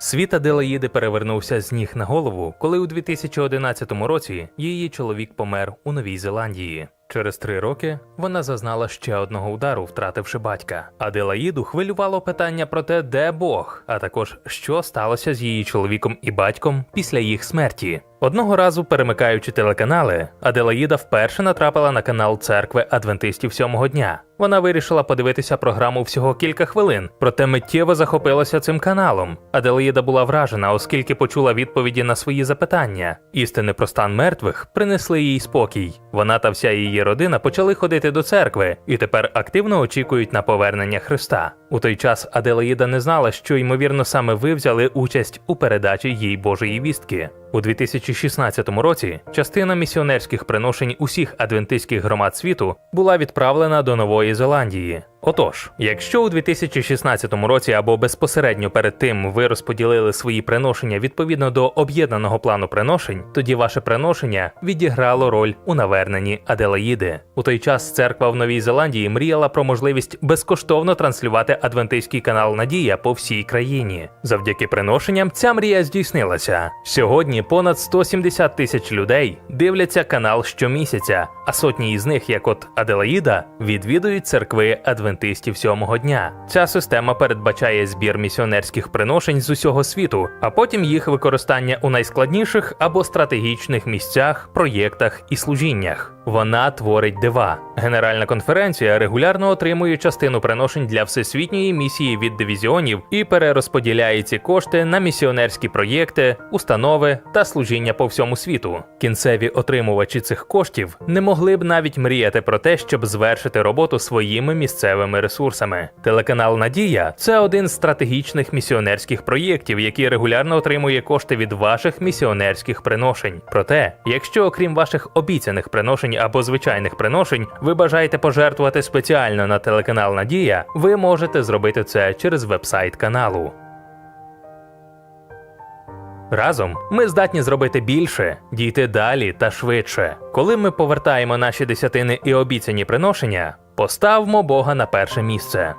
Світ Аделаїди перевернувся з ніг на голову, коли у 2011 році її чоловік помер у Новій Зеландії. Через три роки вона зазнала ще одного удару, втративши батька. Аделаїду хвилювало питання про те, де Бог, а також що сталося з її чоловіком і батьком після їх смерті. Одного разу, перемикаючи телеканали, Аделаїда вперше натрапила на канал церкви адвентистів сьомого дня. Вона вирішила подивитися програму всього кілька хвилин, проте миттєво захопилася цим каналом. Аделаїда була вражена, оскільки почула відповіді на свої запитання. Істини про стан мертвих принесли їй спокій. Вона та вся її родина почали ходити до церкви і тепер активно очікують на повернення Христа. У той час Аделаїда не знала, що ймовірно саме ви взяли участь у передачі їй Божої вістки. У 2016 році частина місіонерських приношень усіх адвентистських громад світу була відправлена до Нової Зеландії. Отож, якщо у 2016 році або безпосередньо перед тим ви розподілили свої приношення відповідно до об'єднаного плану приношень, тоді ваше приношення відіграло роль у наверненні Аделаїди. У той час церква в Новій Зеландії мріяла про можливість безкоштовно транслювати адвентистський канал Надія по всій країні. Завдяки приношенням ця мрія здійснилася. Сьогодні понад 170 тисяч людей дивляться канал щомісяця, а сотні із них, як от Аделаїда, відвідують церкви адвентистів сьомого дня. Ця система передбачає збір місіонерських приношень з усього світу, а потім їх використання у найскладніших або стратегічних місцях, проєктах і служіннях. Вона творить дива. Генеральна конференція регулярно отримує частину приношень для всесвітньої місії від дивізіонів і перерозподіляє ці кошти на місіонерські проєкти, установи та служіння по всьому світу. Кінцеві отримувачі цих коштів не могли б навіть мріяти про те, щоб звершити роботу своїми місцевими ресурсами. Телеканал Надія це один з стратегічних місіонерських проєктів, який регулярно отримує кошти від ваших місіонерських приношень. Проте, якщо окрім ваших обіцяних приношень або звичайних приношень, ви бажаєте пожертвувати спеціально на телеканал Надія, ви можете зробити це через вебсайт каналу. Разом ми здатні зробити більше, дійти далі та швидше. Коли ми повертаємо наші десятини і обіцяні приношення, поставмо Бога на перше місце.